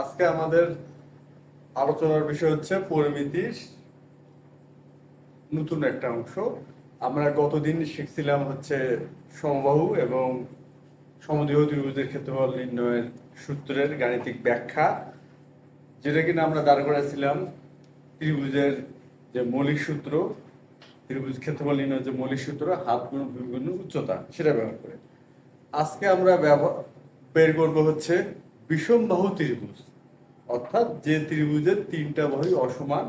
আজকে আমাদের আলোচনার বিষয় হচ্ছে পরিমিতির নতুন একটা অংশ। আমরা গতদিন শিখছিলাম হচ্ছে সমবাহু এবং সমদেহ ত্রিভুজের ক্ষেত্রফল নির্ণয়ের সূত্রের গাণিতিক ব্যাখ্যা, যেটা কিনা আমরা দাঁড় করেছিলাম ত্রিভুজের যে মৌলিক সূত্র, ত্রিভুজ ক্ষেত্রফল নির্ণয়ের যে মৌলিক সূত্র, হাত গুণ ভূমি উচ্চতা, সেটা ব্যবহার করে। আজকে আমরা ব্যবহার বের করব হচ্ছে বিষমবাহু ত্রিভুজ। অর্থাৎ যে ত্রিভুজের তিনটা বাহু অসমান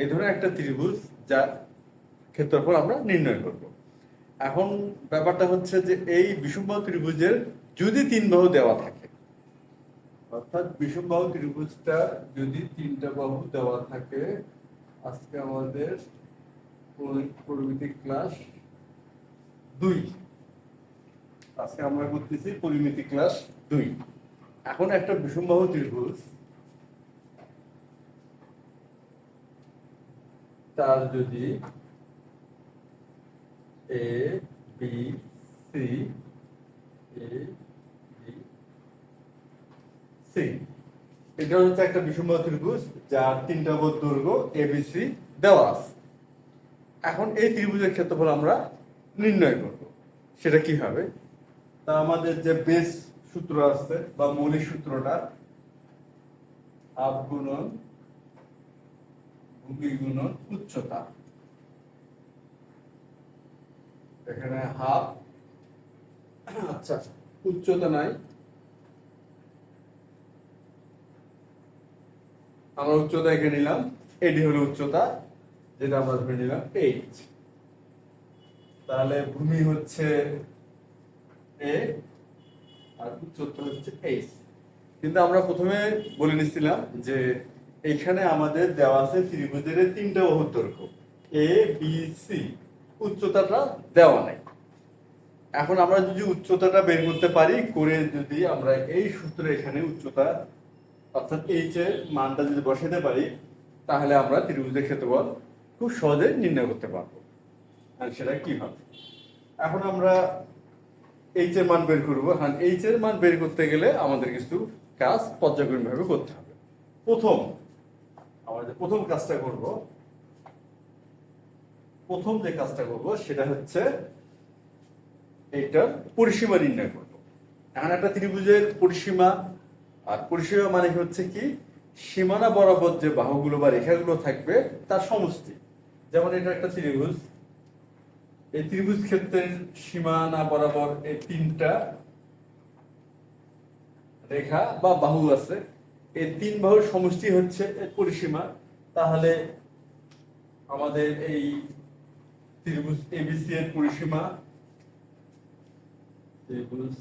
এই ধরনের একটা ত্রিভুজ যার ক্ষেত্রফল আমরা নির্ণয় করব। এখন ব্যাপারটা হচ্ছে যে এই বিষমবাহু ত্রিভুজের যদি তিন বাহু দেওয়া থাকে, অর্থাৎ বিষমবাহু ত্রিভুজটা যদি তিনটা বাহু দেওয়া থাকে, আজকে আমাদের পরিমিতি ক্লাস দুই। আজকে আমরা করতেছি পরিমিতি ক্লাস দুই। এখন একটা বিষমবাহু ত্রিভুজ, তার যদি A B C A B C এটা হচ্ছে একটা বিষমবাহু ত্রিভুজ যার তিনটা বোধ দৈর্ঘ্য এবিসি দেওয়া আছে। এখন এই ত্রিভুজের ক্ষেত্রফল আমরা নির্ণয় করব। সেটা কি হবে? তা আমাদের যে বেস সূত্র আছে, বা মৌলিক সূত্রটা হাফ গুণন ভূমি গুণন উচ্চতা। এখানে হাফ আচ্ছা উচ্চতা নাই। আমরা উচ্চতা এঁকে নিলাম এটি হলো উচ্চতা, যেটা আমরা ধরে নিলাম এইচ তাহলে ভূমি হচ্ছে এ আর উচ্চতা হচ্ছে এইচ কিন্তু আমরা প্রথমে বলে নিচ্ছিলাম যে এখানে আমাদের দেওয়া আছে ত্রিভুজের তিনটা দৈর্ঘ্য এ বি সি উচ্চতাটা দেওয়া নাই। এখন আমরা যদি উচ্চতাটা বের করতে পারি, করে যদি আমরা এই সূত্রে এখানে উচ্চতা, অর্থাৎ এইচ এর মানটা যদি বসাতে পারি, তাহলে আমরা ত্রিভুজের ক্ষেত্রফল খুব সহজে নির্ণয় করতে পারব। আর সেটা কীভাবে এখন আমরা এইচ এর মান বের করব। হ্যাঁ এইচ এর মান বের করতে গেলে আমাদের কিছু কাজ পর্যায়ক্রমিকভাবে করতে হবে। প্রথম, আমরা যে প্রথম কাজটা করব, প্রথম যে কাজটা করব, সেটা হচ্ছে এইটার পরিসীমা নির্ণয় করব। এখন একটা ত্রিভুজের পরিসীমা, আর পরিসীমা মানে হচ্ছে কি, সীমানা বরাবর যে বাহুগুলো বা রেখাগুলো থাকবে, তার সমষ্টি। যেমন এটা একটা ত্রিভুজ এই ত্রিভুজ ক্ষেত্রের সীমানা বরাবর এই তিনটা রেখা বা বাহু আছে। এই তিন বাহুর সমষ্টি হচ্ছে এর পরিসীমা। তাহলে আমাদের এই ত্রিভুজ এবিসি এর পরিসীমা, ত্রিভুজ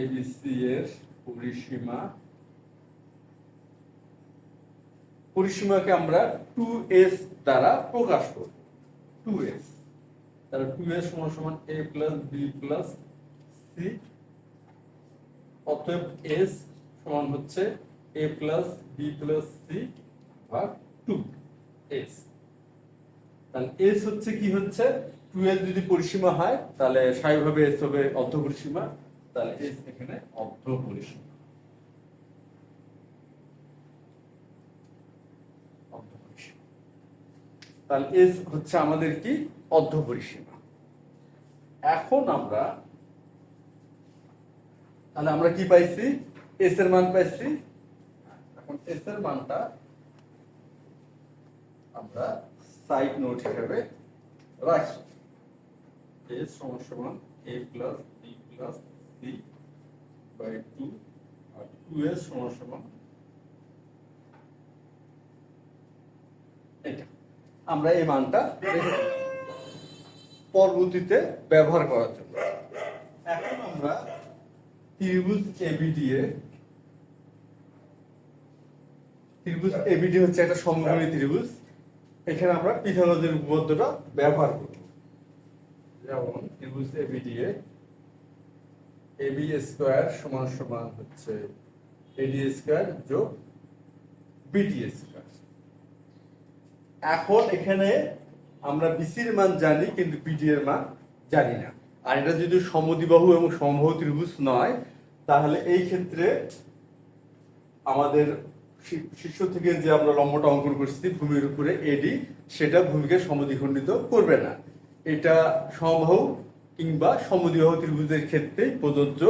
এবিসি এর পরিসীমা। পরিসীমাকে আমরা টু এস দ্বারা প্রকাশ করব। টু এস তাহলে টু এস সমান সমান A plus B plus C অতএব এস সমান হচ্ছে A plus B plus C ভাগ টু এস তাহলে এস হচ্ছে কি হচ্ছে? টু এস যদি পরিসীমা হয়, তাহলে স্বাভাবিকভাবে এস হবে অর্ধ পরিসীমা, তাহলে এস এখানে অর্ধ পরিসীমা। তাহলে এস হচ্ছে আমাদের কি? অর্ধ পরিসীমা এখন আমরা, তাহলে আমরা কি পাইছি? এস এর মান পাইছি। এখন এস এর মানটা আমরা সাইড নোট হিসেবে রাখি। এস সমান A plus B plus C by two R two সমান এটা। আমরা এই মানটা। পরবর্তীতে ব্যবহার করার জন্য। এখন আমরা ত্রিভুজ এবিডি এ, ত্রিভুজ এবিডি হচ্ছে একটা ত্রিভুজ। এখানে আমরা পিথাগোরাসের উপপাদ্যটা ব্যবহার করব। যেমন ত্রিভুজ এবিডি এ এবি স্কয়ার সমান সমান হচ্ছে এডি স্কয়ার যোগ বিডি স্কয়ার এখন এখানে আমরা বিসির মান জানি, কিন্তু বিডি এর মান জানি না। আর এটা যদি সমদ্বিবাহু এবং সমবাহু ত্রিভুজ নয়, তাহলে এই ক্ষেত্রে আমাদের শীর্ষ থেকে যে আমরা লম্বটা অঙ্কন করছি, ভূমির উপরে এডি, সেটা ভূমিকে সমদ্বিখণ্ডিত করবে না। এটা সমবাহু কিংবা সমদ্বিবাহু ত্রিভুজের ক্ষেত্রেই প্রযোজ্য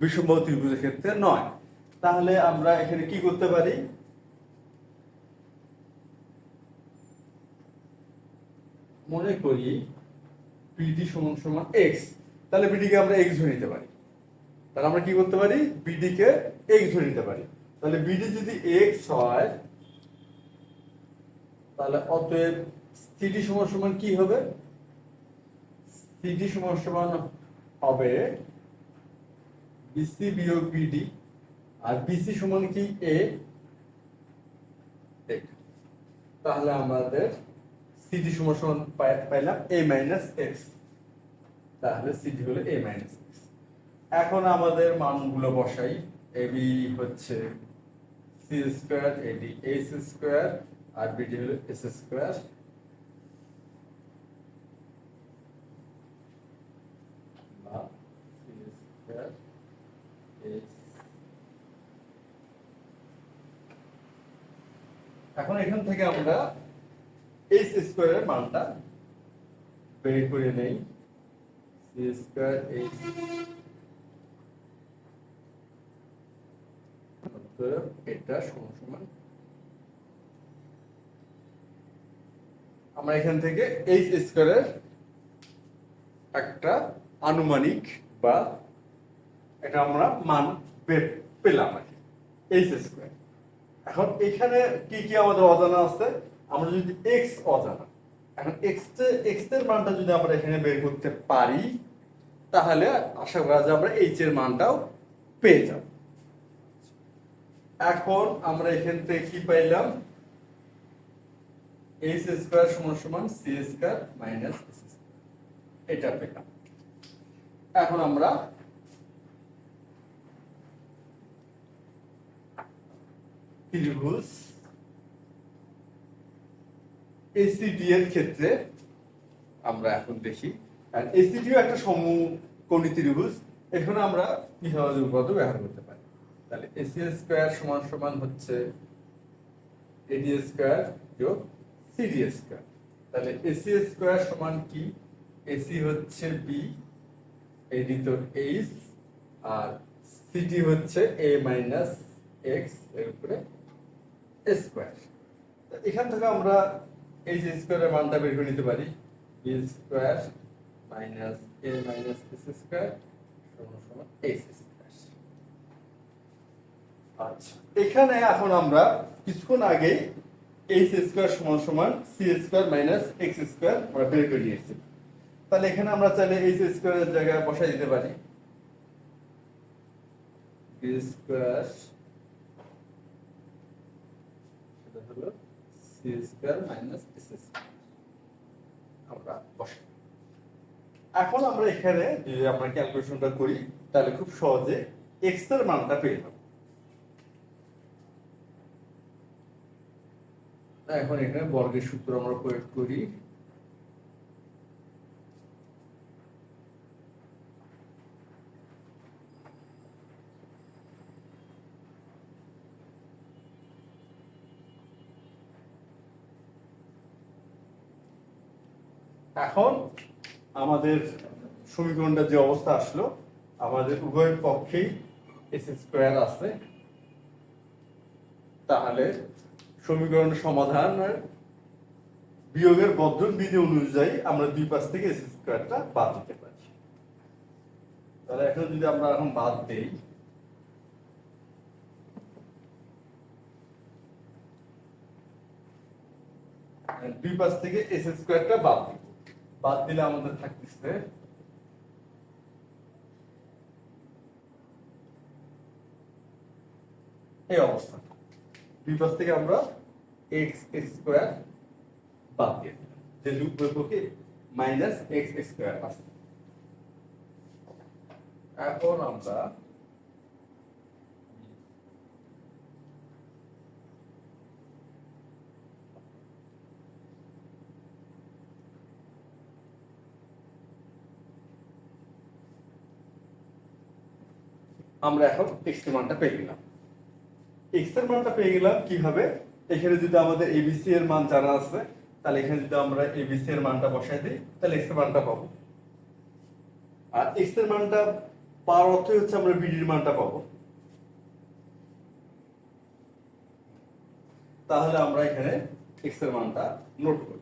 বিষমবাহু ত্রিভুজের ক্ষেত্রে নয়। তাহলে আমরা এখানে কি করতে পারি? মনে করি বিডি সমান সমান এক্স তাহলে বিডিকে আমরা এক্স ধরে নিতে পারি। তাহলে আমরা কি করতে পারি? বিডি কে এক্স ধরে নিতে পারি। তাহলে বিডি যদি এক্স হয়, তাহলে অতএব সিডি সমান সমান কি হবে? সিডি সমান সমান হবে বিসি বিয়োগ বিডি আর বিসি সমান কি? এ তাহলে আমাদের সিডি সমান সমান পাইলাম এ মাইনাস এক্স তাহলে সিডি হলো এ মাইনাস এক্স এখন আমাদের মানগুলো বসাই। এবি হচ্ছে c square AD s square আর বিডি হলো এস স্কোয়ার এখন এখান থেকে আমরা এইচ স্কোয়ারের মানটা বের করে নেই। সি স্কোয়ার এইচ এটা সমান আমরা এখান থেকে এইচ স্কোয়ারের একটা আনুমানিক বা এটা আমরা মান পেলাম আর কি। এইচ স্কোয়ার এখন এখানে কি কি আমাদের অজানা আছে? আমরা যদি এক্স অজানা, এখন এক্স এক্সের মানটা যদি আমরা এখানে বের করতে পারি, তাহলে আশা করা যায় আমরা এইচ এর মানটাও পেয়ে যাব। এখন আমরা এখান থেকে কি পাইলাম? এইচ স্কোয়ার সমান সমান সি স্কোয়ার মাইনাস এটা পেলাম। এখন আমরা ত্রিভুজ এসিডি এর ক্ষেত্রে আমরা এখন দেখি। আর এসিডিও একটা সমকোণী ত্রিভুজ। এখানে আমরা সহযোগ পদ ব্যবহার করতে পারি। তাহলে এসি স্কোয়ার সমান সমান হচ্ছে এডি স্কোয়ার যোগ সিডি স্কোয়ার তাহলে এসি স্কোয়ার সমান কি? এসি হচ্ছে বি এডি তো এইচ আর সিডি হচ্ছে এ মাইনাস এক্সের উপরে স্কোয়ার এখান থেকে আমরা এই যে স্কোয়ারের মানটা বের করে নিতে পারি b square minus a minus s square সমান সমান এস স্কোয়ার আচ্ছা এখানে এখন আমরা কিছুক্ষণ আগে এইচ স্কোয়ার সমান সমান c square minus x square আমরা বের করে নিয়েছি। তাহলে এখানে আমরা চাইলে এইচ স্কোয়ারের জায়গায় বসাই দিতে পারি। স্কোয়ার সেটা হলো c square minus s square আমরা বসাই এখন আমরা এখানে যদি আমরা ক্যালকুলেশনটা করি তাহলে খুব সহজে এক্সের মানটা পেয়ে যাব। এখন এখানে বর্গের সূত্র আমরা প্রয়োগ করি। এখন আমাদের সমীকরণটা যে অবস্থা আসলো, আমাদের উভয় পক্ষেই এস স্কোয়ার আছে। তাহলে সমীকরণ সমাধানের বিয়োগের বদ্ধন বিধি অনুযায়ী আমরা দুই পাশ থেকে এস স্কোয়ারটা বাদ দিতে পারি তাহলে এখন যদি আমরা এখন বাদ দেই, দুই পাশ থেকে এস স্কোয়ারটা বাদ দিব বাদ দিলে আমাদের থাকতেছে। এই অবস্থা। দুই পাশ থেকে আমরা এক্স স্কোয়ার বাদ দিয়ে দিলাম। যে লুপ বইপকে মাইনাস এক্স স্কোয়ার আছে। এখন আমরা আমরা এখন এক্সের মানটা পেয়ে গেলাম। এক্সের মানটা পেয়ে গেলাম কীভাবে? এখানে যদি আমাদের এবিসি এর মান জানা আছে, তাহলে এখানে যদি আমরা এবিসি এর মানটা বসাই দিই, তাহলে এক্সের মানটা পাবো। আর এক্সের মানটা পাওয়ার অর্থই হচ্ছে আমরা বিডির মানটা পাবো। তাহলে আমরা এখানে এক্সের মানটা নোট করি।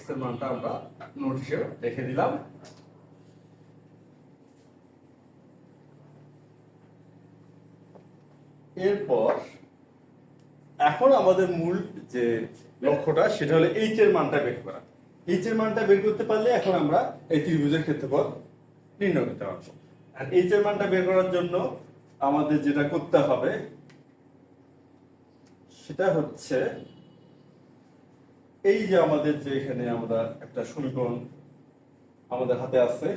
এক্সের মানটা আমরা নোট হিসেবে রেখে দিলাম। এরপর, এখন আমাদের মূল যে লক্ষ্যটা, সেটা হলো এইচ এর মানটা বের করা। এইচ এর মানটা বের করতে পারলে এখন আমরা এই ত্রিভুজের ক্ষেত্রফল নির্ণয় করতে পারব। আর এইচ এর মানটা বের করার জন্য আমাদের যেটা করতে হবে, সেটা হচ্ছে এই যে আমাদের যে এখানে আমরা একটা সমীকরণ আমাদের হাতে আছে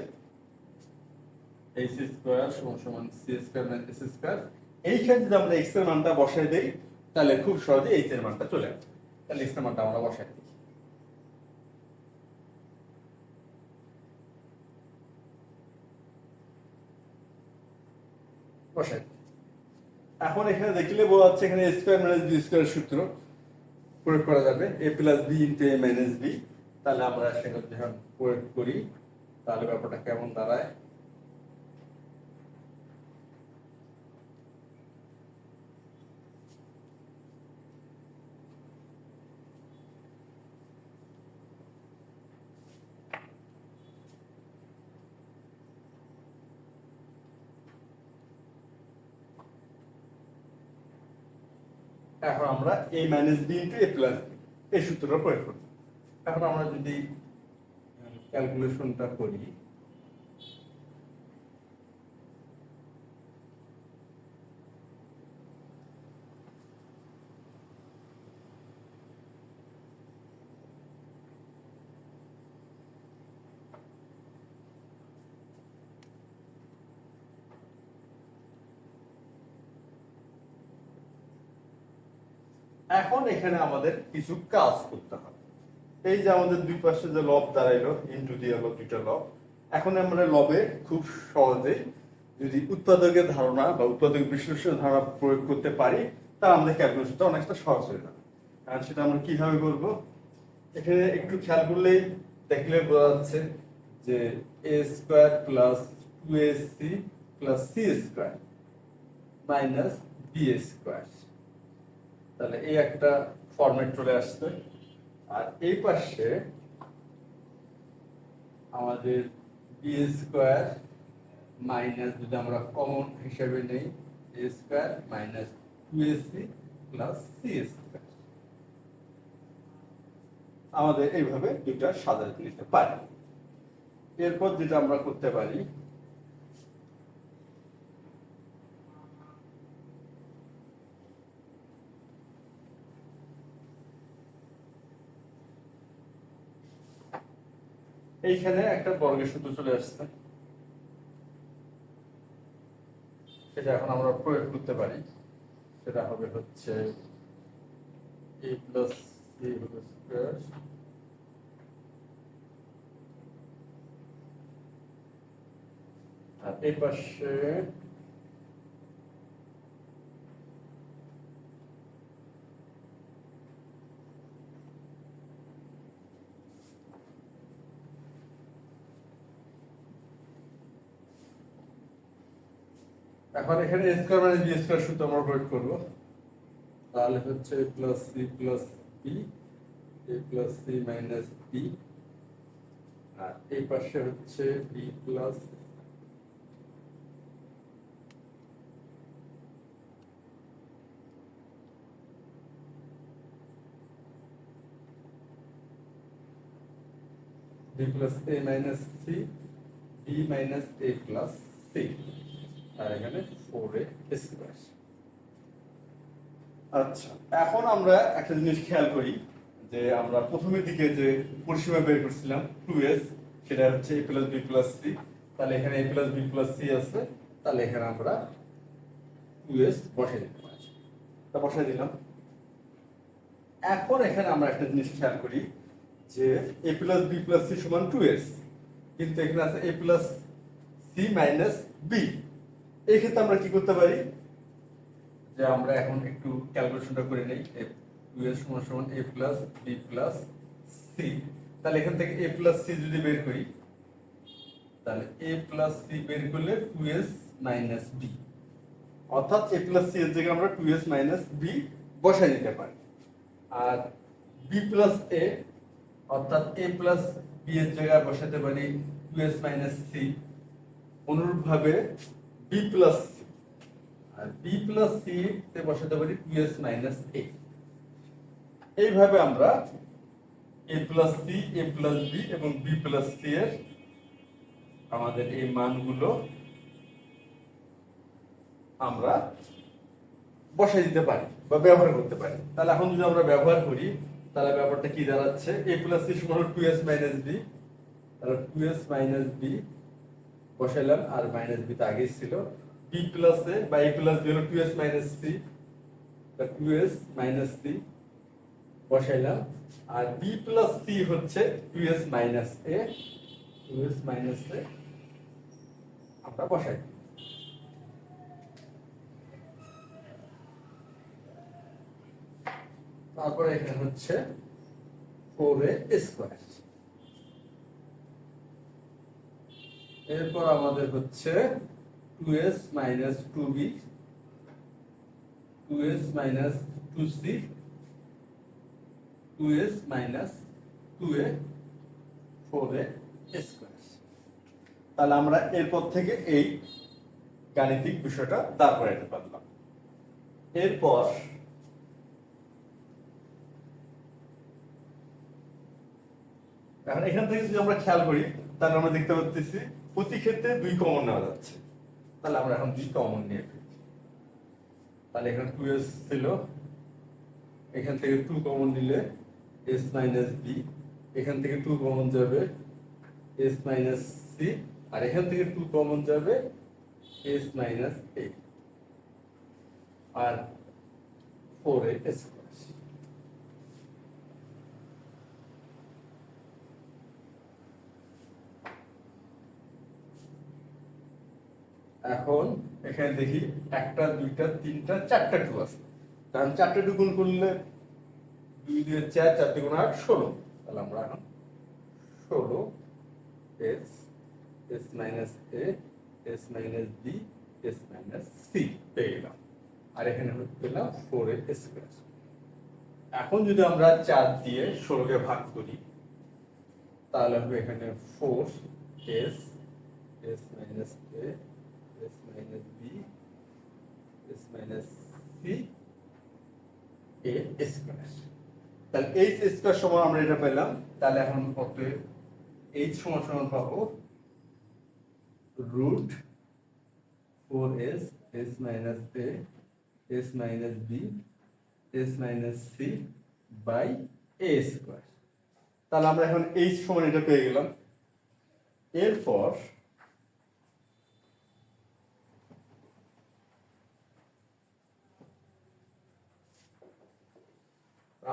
এইচ স্কোয়ার সমান সমান সি স্কোয়ার এস স্কোয়ার এইখানে যদি আমরা এক্সের মানটা বসাই দেই, তাহলে খুব সহজে এইচ এর মানটা চলে আসবে তাহলে এক্সের মানটা আমরা বসাই দিই। বসাই এখন এখানে দেখলে বোঝা যাচ্ছে এখানে স্কোয়ার মাইনাস বি স্কোয়ার সূত্র। প্রয়োগ করা যাবে a plus b into a minus b তাহলে আমরা সেটা যখন প্রয়োগ করি, তাহলে ব্যাপারটা কেমন দাঁড়ায়? এখন আমরা a minus b into a plus b এই সূত্রটা প্রয়োগ করব। এখন আমরা যদি ক্যালকুলেশনটা করি এখন এখানে আমাদের কিছু কাজ করতে হবে। এই যে আমাদের দুই পাশে যে লব দাঁড়াইলো ইন্টু দিয়ে হলো দুইটা লব। এখন আমরা লবে খুব সহজেই যদি উৎপাদকের ধারণা বা উৎপাদক বিশ্লেষণের ধারণা প্রয়োগ করতে পারি, তা আমাদের ক্যালকুলেশনটা অনেকটা সহজ হয়ে যাবে। আর সেটা আমরা কীভাবে করব? এখানে একটু খেয়াল করলেই দেখলে বোঝা যাচ্ছে যে a square plus two a c plus c square minus b square তাহলে এই একটা ফরম্যাট চলে আসছে। আর এই পাশে আমাদের বি স্কোয়ার মাইনাস যদি আমরা কমন হিসেবে নেই a square minus two ac plus c square আমাদের এইভাবে দুইটা সাজাতে নিতে পারি। এরপর যেটা আমরা করতে পারি এইখানে একটা বর্গের সূত্র চলে আসছে। সেটা এখন আমরা প্রয়োগ করতে পারি। সেটা হবে হচ্ছে আর এই পাশে এখন এখানে স্কোয়ার মাইনাস বি স্কোয়ার সূত্র আমরা প্রয়োগ করব। তাহলে হচ্ছে plus c plus b a plus c minus b আর এই পাশে হচ্ছে b plus c b minus a plus c আর আচ্ছা এখন আমরা একটা জিনিস খেয়াল করি, যে আমরা প্রথমের দিকে যে পরিসীমা বের করছিলাম টু এস সেটা হচ্ছে a plus b plus c তাহলে এখানে a plus b plus c আছে, তাহলে এখানে আমরা টু এস বসাই দিতে পারি বসাই দিলাম। এখন এখানে আমরা একটা জিনিস খেয়াল করি, যে a plus b plus c সমান টু এস কিন্তু এখানে আছে a plus c minus b এই ক্ষেত্রে আমরা কি করতে পারি? যে আমরা এখন একটু ক্যালকুলেশনটা করে নেই। সমান a plus b plus c তাহলে এখান থেকে এ প্লাস সি যদি বের করি, তাহলে এ প্লাস সি বের করলে টু এস মাইনাস বি অর্থাৎ এ প্লাস সি এর জায়গায় আমরা টু এস মাইনাস বি বসাই দিতে পারি। আর বি প্লাস এ অর্থাৎ এ প্লাস বি এর জায়গায় বসাতে পারি টু এস মাইনাস সি অনুরূপভাবে বি প্লাস সি আর বি প্লাস সি তে বসাতে পারি এস মাইনাস এ এইভাবে আমরা a plus c a plus b এবং বি প্লাস সি এর আমাদের এই মানগুলো আমরা বসাই দিতে পারি বা ব্যবহার করতে পারি। তাহলে এখন যদি আমরা ব্যবহার করি, তাহলে ব্যাপারটা কি দাঁড়াচ্ছে? এ প্লাস সি সমান টু এস মাইনাস বি তাহলে টু এস মাইনাস বি বসাইলাম, আর মাইনাস বি তো আগেই ছিল। বি প্লাস এ বা এ প্লাস বি হলো two s minus c two s minus c বসাইলাম, আর বি প্লাস সি হচ্ছে two s minus a two s minus a আমরা বসাই। তারপরে এখানে হচ্ছে ফোর এ স্কোয়ার এরপর আমাদের হচ্ছে two s minus two b two s minus two c two s minus two a four a square. তাহলে আমরা এরপর থেকে এই গাণিতিক বিষয়টা দাঁড় করাইতে পারলাম। এরপর এখন এখান থেকে যদি আমরা খেয়াল করি, তাহলে আমরা দেখতে পাচ্ছি প্রতি ক্ষেত্রে দুই কমন নেওয়া যাচ্ছে। তাহলে আমরা এখন দুই কমন নিয়ে ফেলছি তাহলে এখানে টু এস ছিল। এখান থেকে টু কমন নিলে এস মাইনাস বি এখান থেকে টু কমন যাবে এস মাইনাস সি আর এখান থেকে টু কমন যাবে এস মাইনাস এ আর ফোর এ স্কোয়ার এখন এখানে দেখি একটা, দুইটা, তিনটা, চারটা টু আছে। কারণ চারটে টু গুণ করলে দুই দুই চার চার দুগুণ আট ষোলো। তাহলে আমরা এখন ষোলো s s minus a, s minus b, s minus c পেয়ে গেলাম। আর এখানে পেলাম ফোর এ স্কোয়ার এখন যদি আমরা চার দিয়ে ষোলোকে ভাগ করি, তাহলে হবে এখানে four s s minus a s minus b s minus c a square তাহলে এইচ স্কোয়ার সমান আমরা এটা পেলাম। তাহলে এখন কত এইচ সমান সমান পাবো root four s s minus a s minus b s minus c by a square তাহলে আমরা এখন এইচ সমান এটা পেয়ে গেলাম। এরপর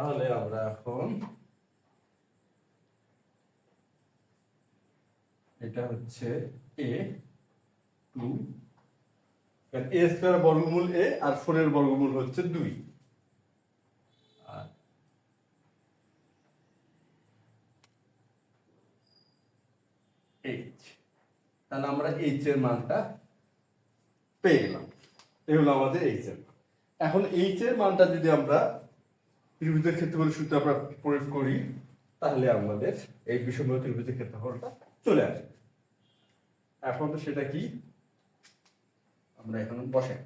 তাহলে আমরা এখন এটা হচ্ছে এ টু এ স্কোয়ার বর্গমূল এ আর ফোর এর বর্গমূল হচ্ছে দুই। তাহলে আমরা এইচ এর মানটা পেয়ে গেলাম। এই হলো আমাদের এইচ এর এখন এইচ এর মানটা যদি আমরা ত্রিভুজের ক্ষেত্রফলের সূত্র আমরা প্রয়োগ করি। তাহলে আমাদের এই বিষময় ত্রিভুজের ক্ষেত্রফলটা চলে আসবে এখন তো সেটা কি? আমরা এখন বসাই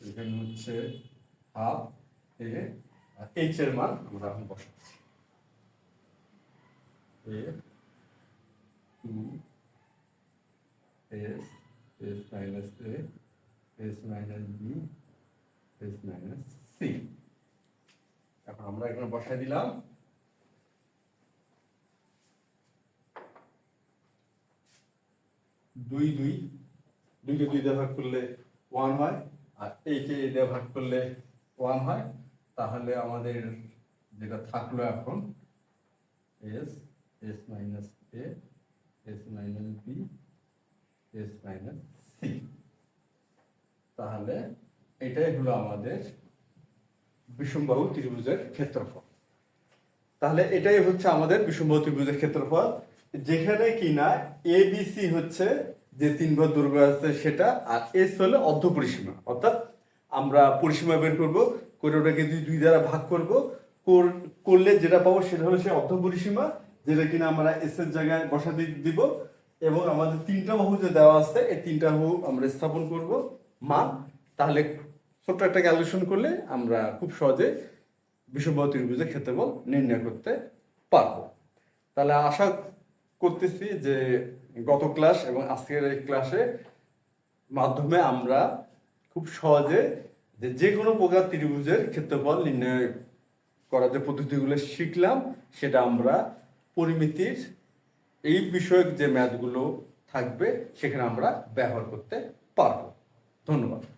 এখানে হচ্ছে হাফ, এ, আর এইচ এর মান আমরা এখন বসাচ্ছি। A, two s s minus a s minus b s minus c এখন আমরা এখানে বসাই দিলাম। দুই দুই। দুইকে দুই দিয়ে ভাগ করলে ওয়ান হয়, আর এইকে এই দিয়ে ভাগ করলে ওয়ান হয়। তাহলে আমাদের যেটা থাকল এখন s s minus a s minus b s minus c তাহলে এটাই হলো আমাদের বিষমবাহু ত্রিভুজের ক্ষেত্রফল। তাহলে এটাই হচ্ছে আমাদের বিষমবাহু ত্রিভুজের ক্ষেত্রফল। যেখানে কিনা এ বি সি হচ্ছে যে তিন ঘর দৈর্ঘ্য আছে সেটা, আর এস হলো অর্ধ পরিসীমা। অর্থাৎ আমরা পরিসীমা বের করব করে ওটাকে দুই দুই দ্বারা ভাগ করব, কর- করলে যেটা পাবো সেটা হলো সেই অর্ধ পরিসীমা, যেটা কিনা আমরা এস এর জায়গায় বসা দিব, এবং আমাদের তিনটা বাহু যে দেওয়া আছে, এই তিনটা বাহু আমরা স্থাপন করব। মান তাহলে ছোট্ট একটা ক্যালকুলেশন করলে আমরা খুব সহজে বিষমবাহু ত্রিভুজের ক্ষেত্রফল নির্ণয় করতে পারব। তাহলে আশা করতেছি যে গত ক্লাস এবং আজকের এই ক্লাসে মাধ্যমে আমরা খুব সহজে যে যে কোনো প্রকার ত্রিভুজের ক্ষেত্রফল নির্ণয় করার যে পদ্ধতিগুলো শিখলাম, সেটা আমরা পরিমিতির এই বিষয়ক যে ম্যাথগুলো থাকবে, সেখানে আমরা ব্যবহার করতে পারব। ধন্যবাদ।